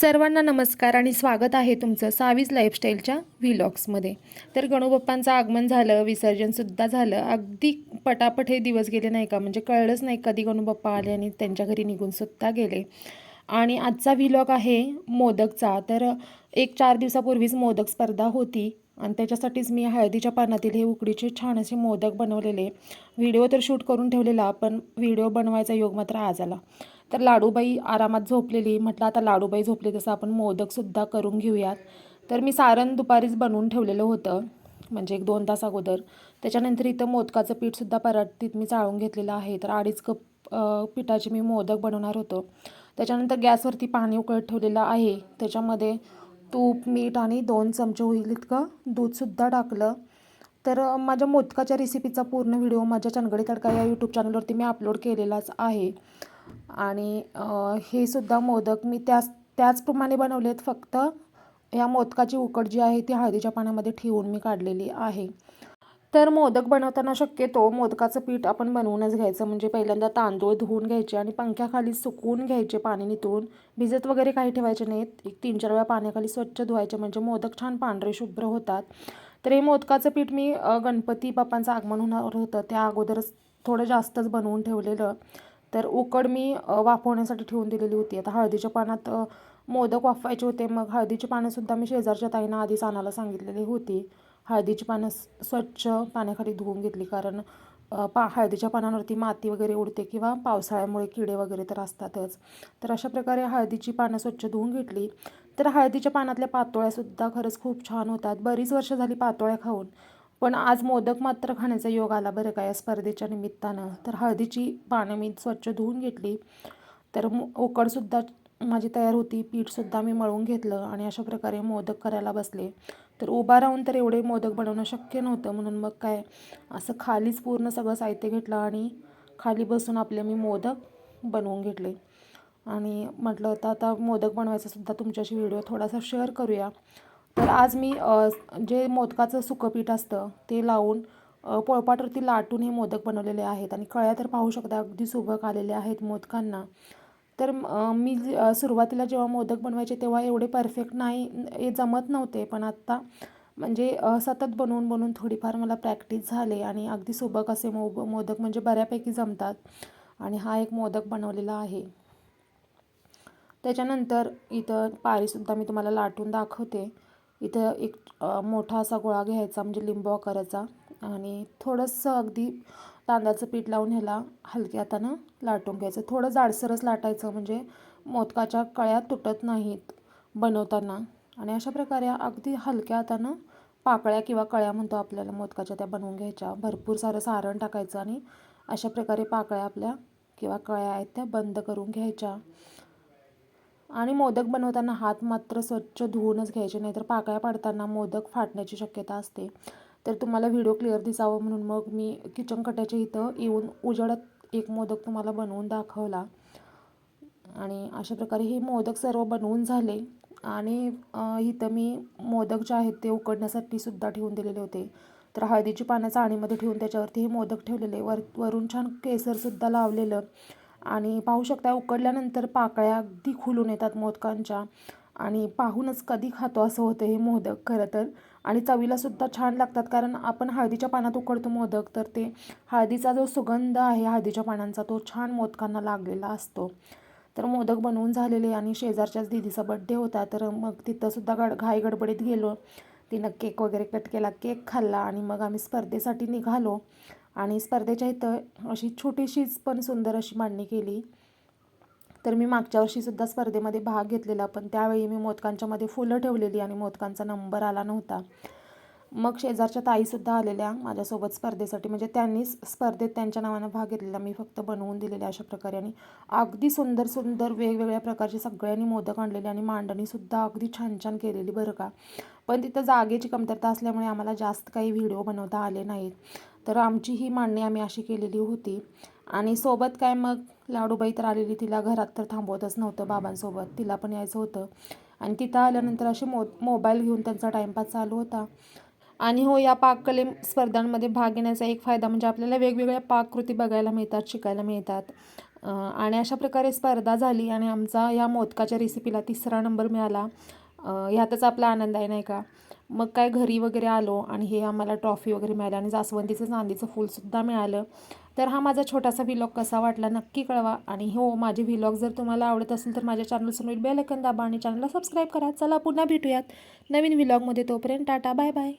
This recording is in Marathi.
सर्वांना नमस्कार आणि स्वागत आहे तुमचं सावीज लाईफस्टाईलच्या व्हिलॉग्समध्ये तर गणूबाप्पांचं आगमन झालं विसर्जनसुद्धा झालं. अगदी पटापट हे दिवस गेले नाही का? म्हणजे कळलंच नाही कधी गणूबाप्पा आले आणि त्यांच्या घरी निघूनसुद्धा गेले. आणि आजचा व्हिलॉग आहे मोदकचा. तर एक चार दिवसापूर्वीच मोदक स्पर्धा होती आणि त्याच्यासाठीच मी हळदीच्या पानातील हे उकडीचे छान असे मोदक बनवलेले. व्हिडिओ तर शूट करून ठेवलेला पण व्हिडिओ बनवायचा योग मात्र आज आला. तर लाडूबाई आरामात झोपलेली. म्हटलं आता लाडूबाई झोपली तसं आपण मोदकसुद्धा करून घेऊयात. तर मी सारण दुपारीच बनवून ठेवलेलं होतं म्हणजे एक दोन तास अगोदर. त्याच्यानंतर इथं मोदकाचं पीठसुद्धा पराठीत मी चाळून घेतलेलं आहे. तर अडीच कप पिठाचे मी मोदक बनवणार होतो. त्याच्यानंतर गॅसवरती पाणी उकळत ठेवलेलं आहे. त्याच्यामध्ये तूप मीठ आणि दोन चमचे होईल इतकं दूधसुद्धा टाकलं. तर माझ्या मोदकाच्या रेसिपीचा पूर्ण व्हिडिओ माझ्या चनगडी तडका या यूट्यूब चॅनलवरती मी अपलोड केलेलाच आहे. आणि हे सुद्धा मोदक मी त्याच त्याचप्रमाणे बनवलेत. फक्त या मोदकाची उकड जी आहे ती हळदीच्या पाण्यामध्ये ठेवून मी काढलेली आहे. तर मोदक बनवताना शक्यतो मोदकाचं पीठ आपण बनवूनच घ्यायचं. म्हणजे पहिल्यांदा तांदूळ धुवून घ्यायचे आणि पंख्याखाली सुकवून घ्यायचे पाणी नितळून भिजत वगैरे काही ठेवायचे नाहीत. एक तीन चार वेळा पाण्याखाली स्वच्छ धुवायचे. म्हणजे मोदक छान पांढरे शुभ्र होतात. तर हे मोदकाचं पीठ मी गणपती बाप्पांचं आगमन होणार होतं. त्या अगोदरच थोडं जास्तच बनवून ठेवलेलं. तर उकड मी वाफवण्यासाठी ठेवून दिलेली होती. आता हळदीच्या पानात मोदक वाफवायचे होते. मग हळदीची पानंसुद्धा मी शेजारच्या ताईंना आधीच आणायला सांगितलेली होती. हळदीची पानं स्वच्छ पाण्याखाली धुवून घेतली. कारण पा हळदीच्या पानांवरती माती वगैरे उडते किंवा पावसाळ्यामुळे किडे वगैरे तर असतातच. तर अशा प्रकारे हळदीची पानं स्वच्छ धुवून घेतली. तर हळदीच्या पानातल्या पातोळ्यासुद्धा खरंच खूप छान होतात. बरीच वर्ष झाली पातोळ्या खाऊन. पण आज मोदक मात्र खाण्याचा योग आला बरं का या स्पर्धेच्या निमित्तानं. तर हळदीची पानं मी स्वच्छ धुवून घेतली. तर ओकडसुद्धा उकडसुद्धा माझी तयार होती. पीठसुद्धा मी मळून घेतलं आणि अशा प्रकारे मोदक करायला बसले. तर उभा राहून तर एवढे मोदक बनवणं शक्य नव्हतं. म्हणून मग काय असं खालीच पूर्ण सगळं साहित्य घेतलं आणि खाली बसून आपले मी मोदक बनवून घेतले. आणि म्हटलं होतं आता मोदक बनवायचा सुद्धा तुमच्याशी व्हिडिओ थोडासा शेअर करूया. तर आज मी जे मोदकाचं सुकं पीठ असतं ते लावून पोळपाटवरती लाटून हे मोदक बनवलेले आहेत. आणि कळ्या तर पाहू शकता अगदी सुबक आलेले आहेत मोदकांना. तर मी सुरुवातीला जेव्हा मोदक बनवायचे तेव्हा एवढे परफेक्ट नाही हे जमत नव्हते. पण आत्ता म्हणजे सतत बनवून बनवून थोडीफार मला प्रॅक्टिस झाले आणि अगदी सुबक असे मो मोदक म्हणजे बऱ्यापैकी जमतात. आणि हा एक मोदक बनवलेला आहे. त्याच्यानंतर इथं पारीसुद्धा मी तुम्हाला लाटून दाखवते. इथं एक मोठा असा गोळा घ्यायचा म्हणजे लिंबू आकाराचा. आणि थोडंसं अगदी तांदळाचं पीठ लावून ह्याला हलक्या हातानं लाटून घ्यायचं. थोडं जाडसरच लाटायचं म्हणजे मोदकाच्या कळ्या तुटत नाहीत बनवताना. आणि अशा प्रकारे अगदी हलक्या हातानं पाकळ्या किंवा कळ्या म्हणतो आपल्याला मोदकाच्या त्या बनवून घ्यायच्या. भरपूर सारं सारण टाकायचं आणि अशा प्रकारे पाकळ्या आपल्या किंवा कळ्या आहेत त्या बंद करून घ्यायच्या. आणि मोदक बनवताना हात मात्र स्वच्छ धुवूनच घ्यायचे नाहीतर पाकळ्या पाडताना मोदक फाटण्याची शक्यता असते. तर तुम्हाला व्हिडिओ क्लिअर दिसावं म्हणून मग मी किचन कट्याच्या इथं येऊन उजेडात एक मोदक तुम्हाला बनवून दाखवला. आणि अशा प्रकारे हे मोदक सर्व बनवून झाले. आणि इथं मी मोदक जे आहेत ते उकडण्यासाठी सुद्धा ठेवून दिलेले होते. तर हळदीची पानं चाणीमध्ये ठेवून त्याच्यावरती हे मोदक ठेवलेले. वर वरून छान केसरसुद्धा लावलेलं. आणि पाहू शकता उकडल्यानंतर पाकळ्या अगदी खुलून येतात मोदकांच्या. आणि पाहूनच कधी खातो असं होतं हे मोदक खरं तर. आणि चवीलासुद्धा छान लागतात कारण आपण हळदीच्या पानात उकडतो मोदक तर ते हळदीचा जो सुगंध आहे हळदीच्या पानांचा तो छान मोदकांना लागलेला असतो. तर मोदक बनवून झालेले आणि शेजारच्याच दीदीचा बड्डे होता तर मग तिथंसुद्धा गड घाई गडबडीत गेलो. तिनं केक वगैरे कट केला केक खाल्ला आणि मग आम्ही स्पर्धेसाठी निघालो. आणि स्पर्धेच्या इथं अशी छोटीशीच पण सुंदर अशी मांडणी केली. तर मी मागच्या वर्षीसुद्धा स्पर्धेमध्ये भाग घेतलेला पण त्यावेळी मी मोदकांच्यामध्ये फुलं ठेवलेली आणि मोदकांचा नंबर आला नव्हता. मग शेजारच्या ताईसुद्धा आलेल्या माझ्यासोबत स्पर्धेसाठी. म्हणजे त्यांनीच स्पर्धेत त्यांच्या नावानं भाग घेतलेला. मी फक्त बनवून दिलेल्या अशा प्रकारे. आणि अगदी सुंदर सुंदर वेगवेगळ्या प्रकारचे सगळ्यांनी मोदक आणलेले आणि मांडणीसुद्धा अगदी छान छान केलेली बरं का. पण तिथं जागेची कमतरता असल्यामुळे आम्हाला जास्त काही व्हिडिओ बनवता आले नाहीत. तर आमची ही मांडणी आम्ही अशी केलेली होती. आणि सोबत काय मग लाडूबाई तर आलेली तिला घरात तर थांबवतच नव्हतं बाबांसोबत. तिला पण यायचं होतं. आणि तिथं आल्यानंतर असे मो मोबाईल घेऊन त्यांचा टाईमपास चालू होता. आणि हो या पाककले स्पर्धांमध्ये भाग घेण्याचा एक फायदा म्हणजे आपल्याला वेगवेगळ्या पाककृती बघायला मिळतात शिकायला मिळतात. आणि अशा प्रकारे स्पर्धा झाली आणि आमचा या मोदकाच्या रेसिपीला तिसरा नंबर मिळाला. ह्यातच आपला आनंद आहे नाही का? मग काय घरी वगैरे आलो आणि हे आम्हाला ट्रॉफी वगैरे मिळाली आणि जास्वंदीचं चांदीचं फूलसुद्धा मिळालं. तर हा माझा छोटासा व्हिलॉग कसा वाटला नक्की कळवा. आणि हो माझे व्हिलॉग जर तुम्हाला आवडत असेल तर माझ्या चॅनलसमोर बेल बेलकन दाबा आणि चॅनलला सबस्क्राईब करा. चला पुन्हा भेटूयात नवीन व्हिलॉगमध्ये तोपर्यंत टाटा बाय बाय